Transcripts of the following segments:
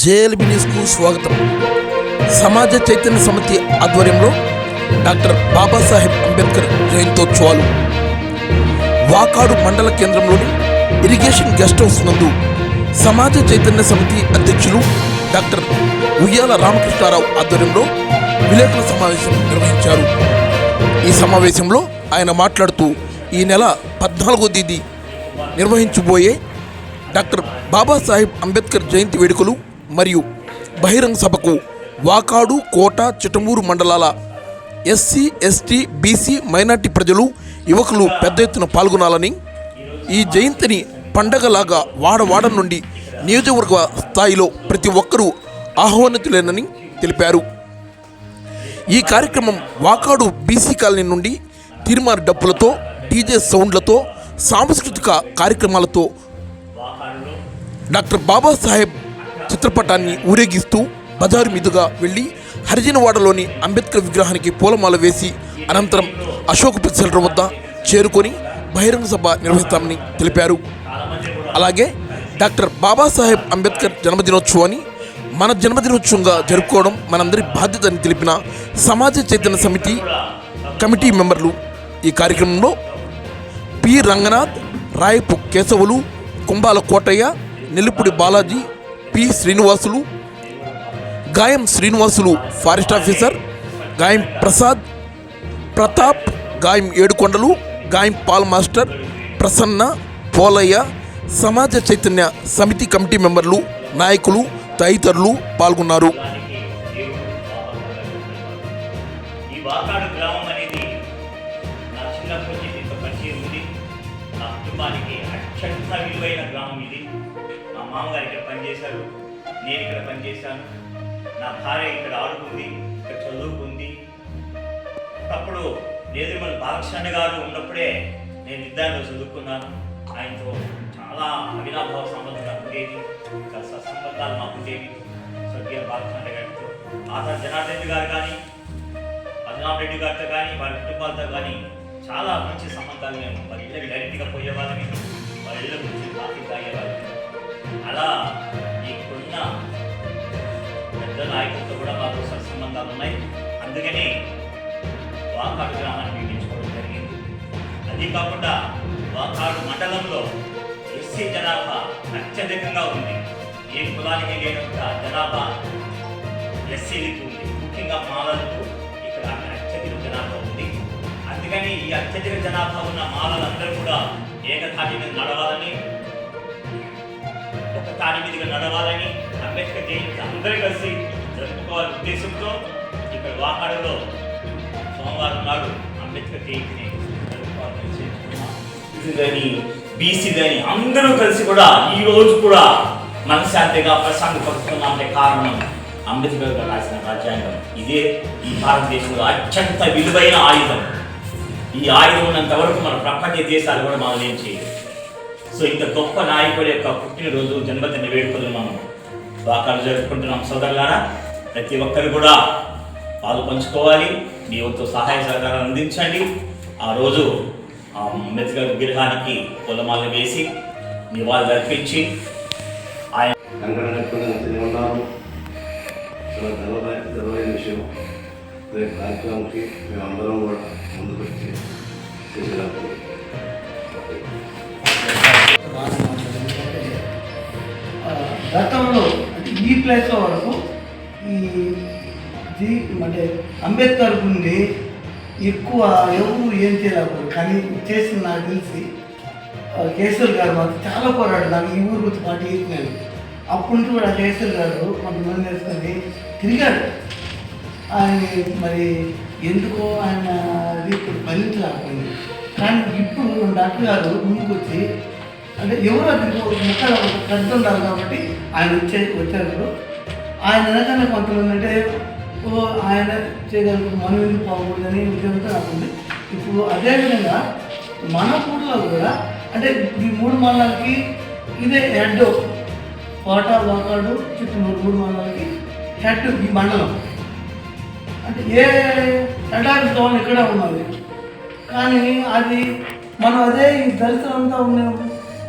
JLB న్యూస్కు స్వాగతం. సమాజ చైతన్య సమితి ఆధ్వర్యంలో డాక్టర్ బాబాసాహెబ్ అంబేద్కర్ జయంతోత్సవాలు వాకాడు మండల కేంద్రంలోని ఇరిగేషన్ గెస్ట్ హౌస్ నందు సమాజ చైతన్య సమితి అధ్యక్షులు డాక్టర్ ఉయ్యాల రామకృష్ణారావు ఆధ్వర్యంలో విలేకరుల సమావేశం నిర్వహించారు. ఈ సమావేశంలో ఆయన మాట్లాడుతూ ఈ నెల పద్నాలుగో తేదీ నిర్వహించబోయే డాక్టర్ బాబాసాహెబ్ అంబేద్కర్ జయంతి వేడుకలు మరియు బహిరంగ సభకు వాకాడు కోట చిటమూరు మండలాల ఎస్సీ ఎస్టీ బీసీ మైనార్టీ ప్రజలు యువకులు పెద్ద ఎత్తున పాల్గొనాలని ఈ జయంతిని పండగలాగా వాడవాడ నుండి నియోజకవర్గ స్థాయిలో ప్రతి ఒక్కరూ ఆహ్వానితులేనని తెలిపారు. ఈ కార్యక్రమం వాకాడు బీసీ కాలనీ నుండి తీర్మాన డప్పులతో డీజే సౌండ్లతో సాంస్కృతిక కార్యక్రమాలతో డాక్టర్ బాబాసాహెబ్ చిత్రపటాన్ని ఊరేగిస్తూ బజారు మీదుగా వెళ్ళి హరిజనవాడలోని అంబేద్కర్ విగ్రహానికి పూలమాల వేసి అనంతరం అశోక్ సెంటర్ వద్ద చేరుకొని బహిరంగ సభ నిర్వహిస్తామని తెలిపారు. అలాగే డాక్టర్ బాబాసాహెబ్ అంబేద్కర్ జన్మదినోత్సవాన్ని మన జన్మదినోత్సవంగా జరుపుకోవడం మనందరి బాధ్యత అని తెలిపిన సమాజ చైతన్య సమితి కమిటీ మెంబర్లు ఈ కార్యక్రమంలో P Ranganath Rayapu Kesavulu Kumbala Kotaiah Nellipudi Balaji P Srinivasulu Gayam Srinivasulu forest officer గాయం ప్రసాద్ ప్రతాప్ గాయం ఏడుకొండలు గాయం పాల్ మాస్టర్ ప్రసన్న పోలయ్య సమాజ చైతన్య సమితి కమిటీ మెంబర్లు నాయకులు తదితరులు పాల్గొన్నారు. చేశాను. నా భార్య ఇక్కడ ఆడుకుంది ఇక్కడ చదువుకుంది. అప్పుడు నేదుమల్ బాలకృష్ణ గారు ఉన్నప్పుడే నేను ఇద్దరిలో చదువుకున్నాను. ఆయనతో చాలా అవినాభావ సంబంధం నాకు ఉండేది ఇంకా సత్సంబంధాలు మాకు ఉండేవి. స్వర్గీయ బాలకృష్ణ గారితో ఆధార్ జనార్దన్ రెడ్డి గారు కానీ పద్మనాభ రెడ్డి గారితో కానీ వారి కుటుంబాలతో కానీ చాలా మంచి సంబంధాలు మేము వారి ఇళ్ళకి డైరెక్ట్గా పోయేవాళ్ళని వారి ఇళ్ళ గురించి కాఫీ తాగేవాళ్ళని అలా ఇక్కడున్న పెద్ద నాయకులతో కూడా మాకు సత్సంబంధాలు ఉన్నాయి. అందుకని వాకాడు గ్రామాన్ని నిర్మించుకోవడం జరిగింది. అది కాకుండా వాకాడు మండలంలో ఎస్సీ జనాభా అత్యధికంగా ఉంది. ఏ కులానికి లేనంత జనాభా ఎస్సీలకు ఉంది. ముఖ్యంగా మాలలకు ఇక్కడ అత్యధిక జనాభా ఉంది. అందుకని ఈ అత్యధిక జనాభా ఉన్న మాలలందరూ కూడా ఏకతాటి మీద నడవాలని ఒక తాటి మీదుగా నడవాలని అంబేద్కర్ జయంతి అందరూ కలిసి జరుపుకోవాలని ఉద్దేశంతో ఇక్కడ వాకాడలో సోమవారం నాడు అంబేద్కర్ జయంతిని జరుపుకోవాలని కానీ బీసీ కానీ అందరూ కలిసి కూడా ఈ రోజు కూడా మనశ్శాంతిగా ప్రశాంతి పరుచుకున్నామంటే కారణం అంబేద్కర్ గారు రాసిన రాజ్యాంగం. ఇదే ఈ భారతదేశంలో అత్యంత విలువైన ఆయుధం. ఈ ఆయుధం ఉన్నంత వరకు మన ప్రపంచ దేశాలు కూడా మనం ఏం చేయలేదు. సో ఇంత గొప్ప నాయకుడి యొక్క పుట్టినరోజు జన్మదిన వేడుకలు మనం వాకాలు జరుపుకుంటున్నాం సోదరులారా ప్రతి ఒక్కరు కూడా పాలు పంచుకోవాలి. మీ వంతు సహాయ సహకారాలు అందించండి. ఆ రోజు ఆ అంబేద్కర్ విగ్రహానికి పొలమాలను వేసి నివాళులు అర్పించి ఆయన కంకణ కట్టుకుని తిని ఉన్నాము చాలా గర్వ గర్వైన విషయం రేపు కార్యక్రమంకి మేమందరం కూడా ముందుకు వచ్చి చేసేదానికి గతంలో ఈ ప్లేస్లో వరకు ఈ జీ అంటే అంబేద్కర్ గుండి ఎక్కువ ఎవరు ఏం చేయలేకపోయారు. కానీ చేసిన నాకు తెలిసి కేసీఆర్ గారు మాకు చాలా పోరాడు నాకు ఈ ఊరు గురించి పార్టీ ఇచ్చినాను అప్పటి నుంచి కూడా కేసీఆర్ గారు కొంతమంది వేసుకొని తిరిగాడు ఆయన మరి ఎందుకో ఆయన ఇప్పుడు ఫలించలేకపోయింది కానీ ఇప్పుడు డాక్టర్ గారు ముందుకు వచ్చి అంటే ఎవరు అది ముక్కలు పెద్ద ఉండాలి కాబట్టి ఆయన వచ్చే వచ్చారు ఆయన వెనకాల కొంతమంది అంటే ఓ ఆయన చేయగలిగిన మనం ఎందుకు పోకూడదని ఉద్యోగంతో నాకు ఉంది. ఇప్పుడు అదేవిధంగా మన ఊళ్ళో కూడా అంటే ఈ మూడు మండలాలకి ఇదే హెడ్ కోట వాకాడు చుట్టూ మూడు మండలాలకి హెడ్ ఈ మండలం. అంటే ఏ ఎడారి జోన్ ఇక్కడ ఉన్నది కానీ అది మనం అదే ఈ దళితులంతా ఉన్నాము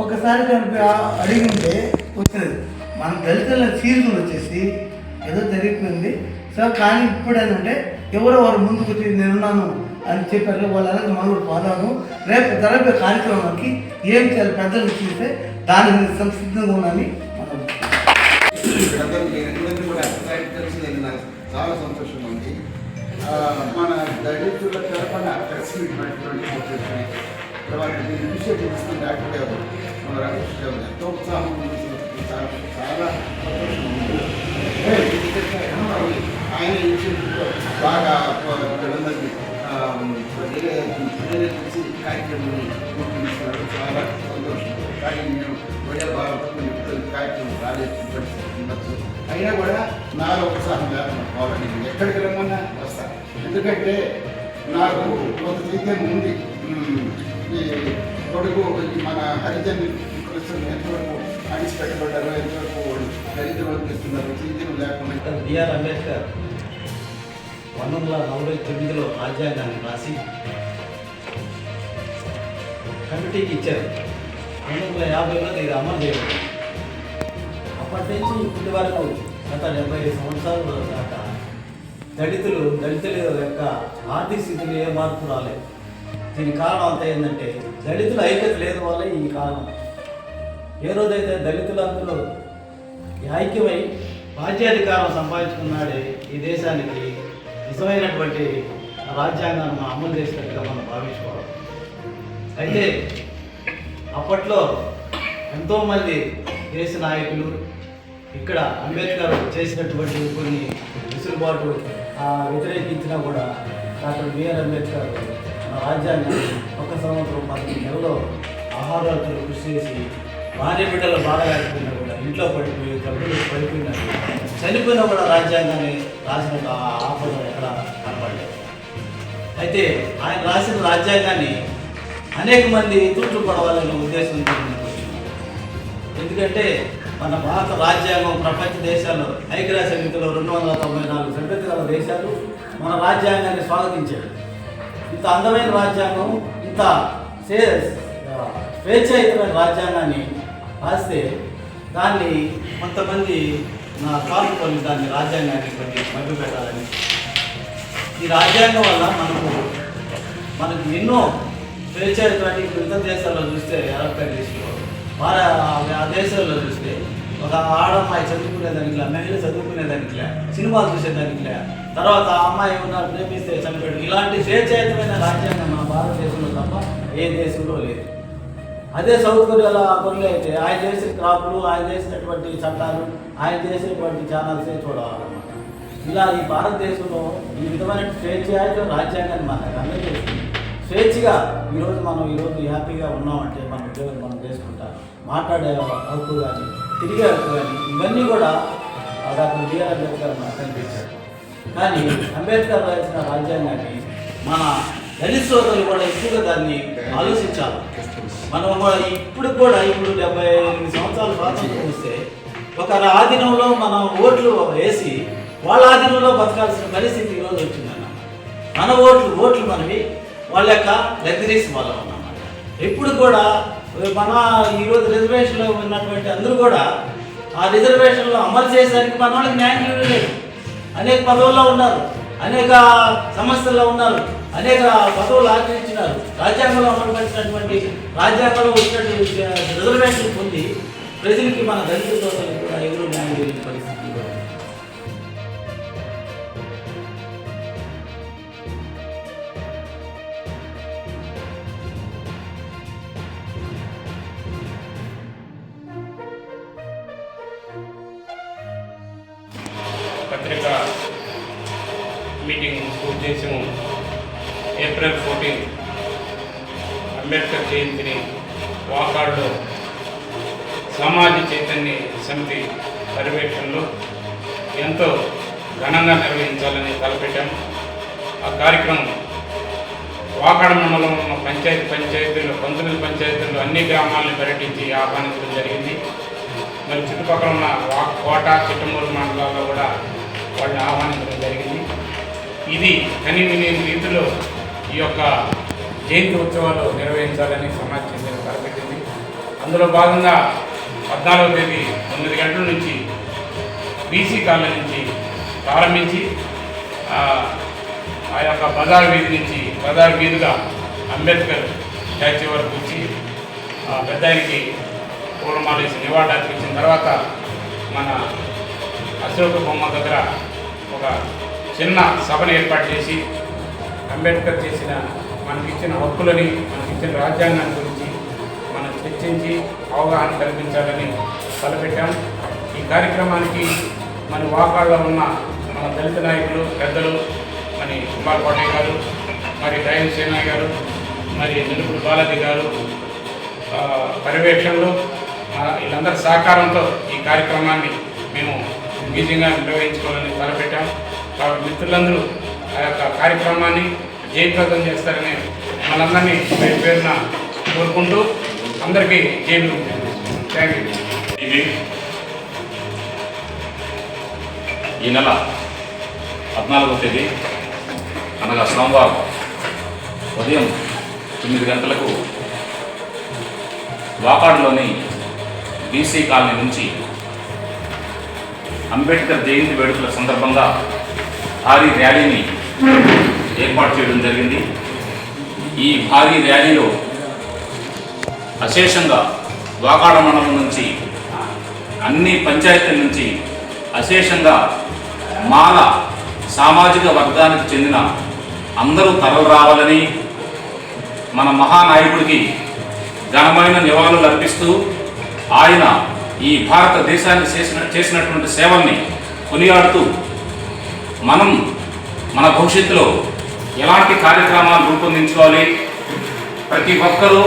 ఒకసారి కనుక అడిగింటే వచ్చినది మన దళితుల సీజన్ వచ్చేసి ఏదో జరిగిపోయింది. సో కానీ ఇప్పుడు ఏంటంటే ఎవరో వారు ముందుకు వచ్చి నేనున్నాను అని చెప్పారు. వాళ్ళ మనం కూడా పోదాము రేపు జరగే కార్యక్రమానికి ఏం చేయాలి పెద్దలు చూస్తే దానికి సంసిద్ధంగా ఉన్నాను మనం కూడా చాలా సంతోషంగా ఉంది. మన దళితుల తరఫున ప్రెస్ మీట్ పెట్టినటువంటి తర్వాత ఇనిషియేటివ్ తీసుకున్న డాక్టర్ గారు ఎంతో ఉత్సాహం చాలా ఆయన బాగా వీళ్ళందరినీ ప్రేరేపించి చాలా సంతోషం కానీ నేను ఒడే భారత్ కార్యక్రమం రాలేదు ఉండొచ్చు అయినా కూడా నాలో ఉత్సాహం లేకుండా నేను ఎక్కడికి రమ్మన్నా వస్తాను ఎందుకంటే నాకు కొంత చైతన్యం ఉంది ఈ కొడుకు మన హరిజన్ కులస్తులు ఎంతవరకు అణిచిపెట్టబడ్డారు ఎంతవరకు దరిద్రం చేస్తున్నారు చైతన్యం లేకుండా. బిఆర్ అంబేద్కర్ పంతొమ్మిది వందల నలభై తొమ్మిదిలో రాజ్యాంగాన్ని రాసి కమిటీకి ఇచ్చారు. పంతొమ్మిది వందల యాభైలో ఇది అమలు చేయబడింది అప్పటి నుంచి ఇప్పటి వరకు గత డెబ్బై ఐదు సంవత్సరాల దాకా దళితులు దళితుల యొక్క ఆర్థిక స్థితిలో ఏ మార్పు రాలేదు. దీనికి కారణం అంతా ఏంటంటే దళితుల ఐక్యత లేదు వల్ల ఈ కారణం. ఏ రోజైతే దళితులందరూ ఐక్యమై రాజ్యాధికారం సంపాదించుకున్నాడే ఈ దేశానికి నిజమైనటువంటి రాజ్యాంగాన్ని మనం అమలు చేసినట్టుగా మనం భావించుకోవాలి. అయితే అప్పట్లో ఎంతోమంది దేశ నాయకులు ఇక్కడ అంబేద్కర్ చేసినటువంటి కొన్ని విసులుబాటు ఆ, వ్యతిరేకించినా కూడా డాక్టర్ బిఆర్ అంబేద్కర్ మన ఒక సంవత్సరం పది నెలలో ఆహారాలు కృషి చేసి భార్య బిడ్డలు బాగా కూడా ఇంట్లో పడిపోయి డబ్బులు పడిపోయినా చనిపోయినా కూడా రాజ్యాంగాన్ని రాసిన ఆ ఆపద ఎక్కడ కనపడలేదు. అయితే ఆయన రాసిన రాజ్యాంగాన్ని అనేక మంది తూట్లు పడవాలనే ఉద్దేశంతో ఎందుకంటే మన భారత రాజ్యాంగం ప్రపంచ దేశాల్లో ఐక్యరాజ్య సమితిలో రెండు వందల తొంభై నాలుగు సభ్యత గల దేశాలు మన రాజ్యాంగాన్ని స్వాగతించాడు ఇంత అందమైన రాజ్యాంగం ఇంత స్వేచ్ఛాయుతమైన రాజ్యాంగాన్ని రాస్తే దాన్ని కొంతమంది నా కాలు దాన్ని రాజ్యాంగాన్ని కొన్ని మభ్య పెట్టాలని. ఈ రాజ్యాంగం వల్ల మనకు మనకు ఎన్నో స్వేచ్ఛాయుతమైన ఇప్పుడు ఇతర దేశాల్లో చూస్తే అరబ్ దేశంలో వారి ఆ- ఆ దేశాల్లో చూస్తే ఒక ఆడమ్మాయి చదువుకునేదానికిలా మహిళ చదువుకునేదానికిలా సినిమాలు చూసేదానికిలా తర్వాత ఆ అమ్మాయి ఉన్నారు ప్రేమిస్తే చనిపోయాడు. ఇలాంటి స్వేచ్ఛాయుతమైన రాజ్యాంగం మన భారతదేశంలో తప్ప ఏ దేశంలో లేదు. అదే సౌత్ కొరియాలో ఆ కొరియా అయితే ఆయన చేసే క్రాపులు ఆయన చేసినటువంటి చట్టాలు ఆయన చేసేటువంటి ఛానల్సే చూడాలన్నమాట ఇలా ఈ భారతదేశంలో ఈ విధమైన స్వేచ్ఛాయుత రాజ్యాంగాన్ని మనకు అందజేస్తుంది. స్వేచ్ఛగా ఈరోజు మనం ఈరోజు హ్యాపీగా ఉన్నామంటే మన ఉద్యోగం మనం చేసుకుంటాం మాట్లాడే హక్కు కానీ తిరిగే హక్కు కానీ ఇవన్నీ కూడా ఆ డాక్టర్ బిఆర్ అంబేద్కర్ మనకు కనిపించారు కానీ అంబేద్కర్ రాసిన రాజ్యాంగాన్ని మన దళిత సోదరులు కూడా ఎక్కువగా దాన్ని ఆలోచించాలి. మనం కూడా ఇప్పుడు కూడా ఇప్పుడు డెబ్బై ఎనిమిది సంవత్సరాల స్వాతంత్రం వస్తే ఒక ఆధీనంలో మనం ఓట్లు వేసి వాళ్ళ ఆధీనంలో బతకాల్సిన పరిస్థితి ఈరోజు వచ్చిందన్న. మన ఓట్లు ఓట్లు మనవి వాళ్ళ యొక్క లగ్జరీస్ వాళ్ళం అన్నమాట. ఇప్పుడు కూడా మన ఈరోజు రిజర్వేషన్లో ఉన్నటువంటి అందరూ కూడా ఆ రిజర్వేషన్లో అమలు చేసేదానికి మన వాళ్ళకి న్యాయం లేదు అనేక పదవుల్లో ఉన్నారు అనేక సమస్యల్లో ఉన్నారు అనేక పదవులు ఆచరించినారు. రాజ్యాంగంలో అమలుపరిచినటువంటి రాజ్యాంగంలో వచ్చినటువంటి రిజర్వేషన్ పొంది ప్రజలకి మన దళిత సోదరులకు కూడా ఎవరు న్యాయం చేయని మీటింగ్ ఉద్దేశం ఏప్రిల్ ఫోర్టీన్ అంబేద్కర్ జయంతిని వాకాడ్లో సమాజ చైతన్య సమితి పర్యవేక్షణలో ఎంతో ఘనంగా నిర్వహించాలని తలపెట్టాము ఆ కార్యక్రమం వాకాడ మండలంలో ఉన్న పంచాయతీ పంచాయతీలు పంతొమ్మిది పంచాయతీల్లో అన్ని గ్రామాలను పర్యటించి ఆహ్వానించడం జరిగింది. మరి చుట్టుపక్కల ఉన్న వా- కోట చిట్టమూరు మండలాల్లో కూడా వాళ్ళని ఆహ్వానించడం ఇది కని రీతిలో ఈ యొక్క జయంతి ఉత్సవాలు నిర్వహించాలని సమాజ చెందిన తలపెట్టింది అందులో భాగంగా పద్నాలుగవ తేదీ తొమ్మిది గంటల నుంచి బీసీ కాలనీ నుంచి ప్రారంభించి ఆ, యొక్క బజార్ వీధి నుంచి బజార్ వీధిగా అంబేద్కర్ స్టాచ్యూ వరకు వచ్చి ఆ, పెద్ద ఆయనకి పూర్ణమాలేసి నివాళి అర్పించిన తర్వాత మన అశోక బొమ్మ దగ్గర ఒక చిన్న సభను ఏర్పాటు చేసి అంబేద్కర్ చేసిన మనకిచ్చిన హక్కులని మనకిచ్చిన రాజ్యాంగాన్ని గురించి మనం చర్చించి అవగాహన కల్పించాలని తలపెట్టాం. ఈ కార్యక్రమానికి మన వాకాల్లో ఉన్న మన దళిత నాయకులు పెద్దలు మరి కుమార్ కోటయ్య గారు మరి డైన్ సేనాయ్ గారు మరి నిలుపుడు బాలాజీ గారు పర్యవేక్షణలు పర్యవేక్షణలో వీళ్ళందరి సహకారంతో ఈ కార్యక్రమాన్ని మేము దిగ్విజయంగా నిర్వహించుకోవాలని తలపెట్టాం. కాబట్టి మిత్రులందరూ ఆ యొక్క కార్యక్రమాన్ని జయప్రదం చేస్తారని మనందరినీ పేరు పేరున కోరుకుంటూ అందరికీ జైలు థ్యాంక్ యూ. ఇది ఈ నెల పద్నాలుగో తేదీ అనగా సోమవారం ఉదయం తొమ్మిది గంటలకు వాకాడులోని బీసీ కాలనీ నుంచి అంబేద్కర్ జయంతి వేడుకల సందర్భంగా భారీ ర్యాలీని ఏర్పాటు చేయడం జరిగింది. ఈ భారీ ర్యాలీలో అశేషంగా వాకాడ మండలం నుంచి అన్ని పంచాయతీల నుంచి అశేషంగా మాల సామాజిక వర్గానికి చెందిన అందరూ తరలు రావాలని మన మహానాయకుడికి ఘనమైన నివాళులు అర్పిస్తూ ఆయన ఈ భారతదేశాన్ని చేసిన చేసినటువంటి సేవల్ని కొనియాడుతూ మనం మన భవిష్యత్తులో ఎలాంటి కార్యక్రమాలు రూపొందించుకోవాలి? ప్రతి ఒక్కరూ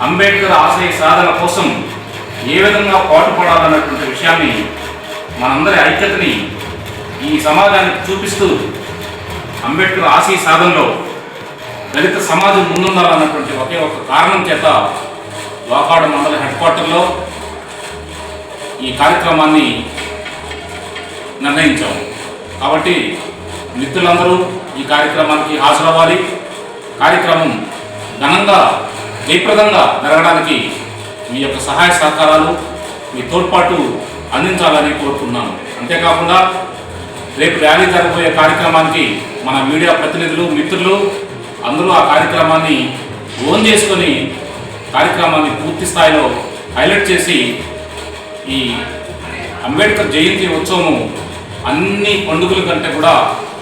అంబేద్కర్ ఆశయ సాధన కోసం ఏ విధంగా పాటుపడాలన్నటువంటి విషయాన్ని మనందరి ఐక్యతని ఈ సమాజానికి చూపిస్తూ అంబేద్కర్ ఆశయ సాధనలో దళిత సమాజం ముందుండాలన్నటువంటి ఒకే ఒక కారణం చేత లోకాడు మండల హెడ్ క్వార్టర్లో ఈ కార్యక్రమాన్ని నిర్ణయించాము కాబట్టి మిత్రులందరూ ఈ కార్యక్రమానికి హాజరవ్వాలి. కార్యక్రమం ఘనంగా జయప్రదంగా జరగడానికి మీ యొక్క సహాయ సహకారాలు మీ తోడ్పాటు అందించాలని కోరుతున్నాను. అంతేకాకుండా రేపు ర్యాలీ జరగబోయే కార్యక్రమానికి మన మీడియా ప్రతినిధులు మిత్రులు అందరూ ఆ కార్యక్రమాన్ని ఓన్ చేసుకొని కార్యక్రమాన్ని పూర్తి స్థాయిలో హైలైట్ చేసి ఈ అంబేద్కర్ జయంతి ఉత్సవము అన్ని పండుగల కంటే కూడా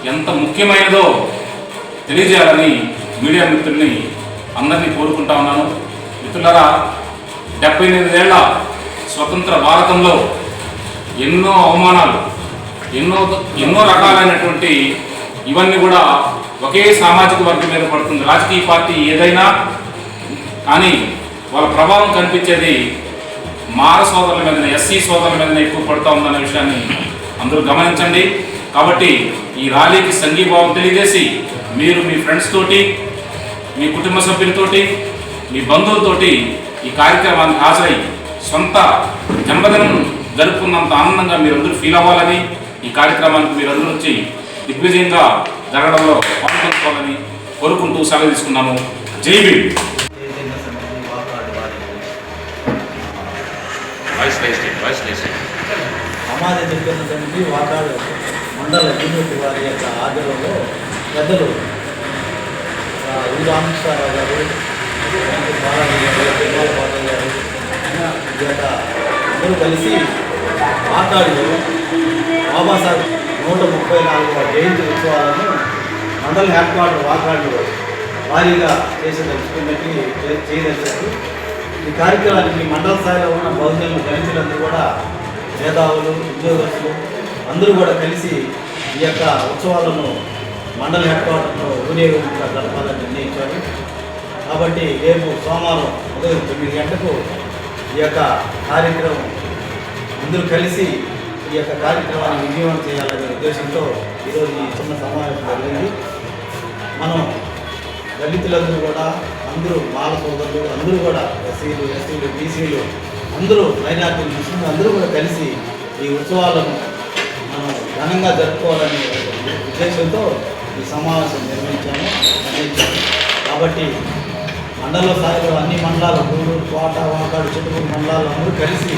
ఎంత ముఖ్యమైనదో తెలియజేయాలని మీడియా మిత్రుల్ని అందరినీ కోరుకుంటా ఉన్నాను. మిత్రులరా డెబ్బై ఎనిమిదేళ్ళ స్వతంత్ర భారతంలో ఎన్నో అవమానాలు ఎన్నో ఎన్నో రకాలైనటువంటి ఇవన్నీ కూడా ఒకే సామాజిక వర్గం మీద పడుతుంది. రాజకీయ పార్టీ ఏదైనా కానీ వాళ్ళ ప్రభావం కనిపించేది మార సోదరుల మీద ఎస్సీ సోదరుల మీద ఎక్కువ పడుతూ ఉందనే విషయాన్ని అందరూ గమనించండి. కాబట్టి ఈ ర్యాలీకి సంఘీభావం తెలియజేసి మీరు మీ ఫ్రెండ్స్ తోటి మీ కుటుంబ సభ్యులతోటి మీ బంధువులతోటి ఈ కార్యక్రమానికి హాజరై సొంత జన్మదినం జరుపుకున్నంత ఆనందంగా మీరందరూ ఫీల్ అవ్వాలని ఈ కార్యక్రమానికి మీరందరూ వచ్చి దిగ్విజయంగా జరగడంలో పాల్గొనుకోవాలని కోరుకుంటూ సెలవు తీసుకున్నాము. జై భీమ్. వాయిస్ సమాజ చైతన్య సమితి వాకాడు మండల యూనిట్ వారి యొక్క ఆధ్వర్యంలో పెద్దలు ఆ, రామకృష్ణారావు గారు బాలాజీ గారు తిరుమల బాలాజీ గారు ఈ అందరూ కలిసి వాకాడులో బాబాసాహెబ్ నూట ముప్పై నాలుగవ జయంతి ఉత్సవాలను మండల హెడ్ క్వార్టర్ వాకాడులో భారీగా చేసి చేయదలిచారు. ఈ కార్యక్రమానికి మండల స్థాయిలో ఉన్న బహుజనులు దళితులందరూ కూడా మేధావులు ఉద్యోగస్తులు అందరూ కూడా కలిసి ఈ యొక్క ఉత్సవాలను మండల హెడ్ క్వార్టర్లో ఊరేగింపుగా జరపాలని నిర్ణయించారు. కాబట్టి రేపు సోమవారం ఉదయం తొమ్మిది గంటలకు ఈ యొక్క కార్యక్రమం అందరూ కలిసి ఈ యొక్క కార్యక్రమాన్ని విజయవంతం చేయాలనే ఉద్దేశంతో ఈరోజు ఈ చిన్న సమావేశం జరిగింది. మనం దళితులందరూ కూడా అందరూ బాల సోదరులు అందరూ కూడా ఎస్సీలు ఎస్టీలు బీసీలు అందరూ మైనార్టీలు ముస్లింలు అందరూ కూడా కలిసి ఈ ఉత్సవాలను మనం ఘనంగా జరుపుకోవాలనే ఉద్దేశంతో ఈ సమావేశం నిర్వహించాము నిర్ణయించాము కాబట్టి మండల స్థాయిలో అన్ని మండలాలు గూడూరు కోట వాకాడు చుట్టుపక్కల మండలాలు అందరూ కలిసి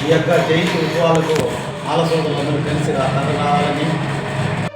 ఈ యొక్క జయంతి ఉత్సవాలకు మాల అందరూ కలిసి రావాలని